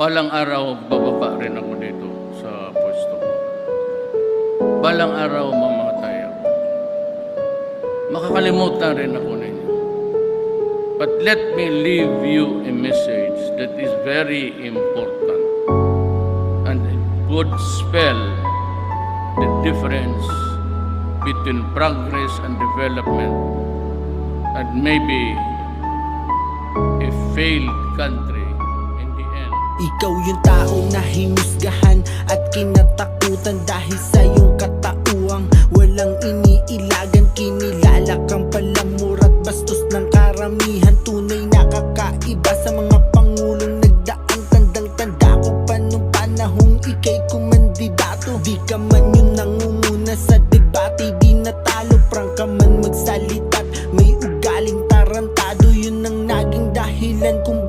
balang araw bababa rin ako dito sa pwesto. Balang araw mamamatay ako. Makakalimutan rin ako ninyo. But let me leave you a message that is very important and it would spell the difference between progress and development and maybe a failed country. Ikaw yung tao na hinusgahan at kinatakutan dahil sa iyong katauang walang iniilagan kinilala kang palamura at bastos ng karamihan. Tunay na kakaiba sa mga pangulong nagdaan tandang tanda ko pa nung panahong ikay kumandidato di ka man yung nangunguna sa debate di natalo prang ka man magsalitat may ugaling tarantado. Yun ang naging dahilan kung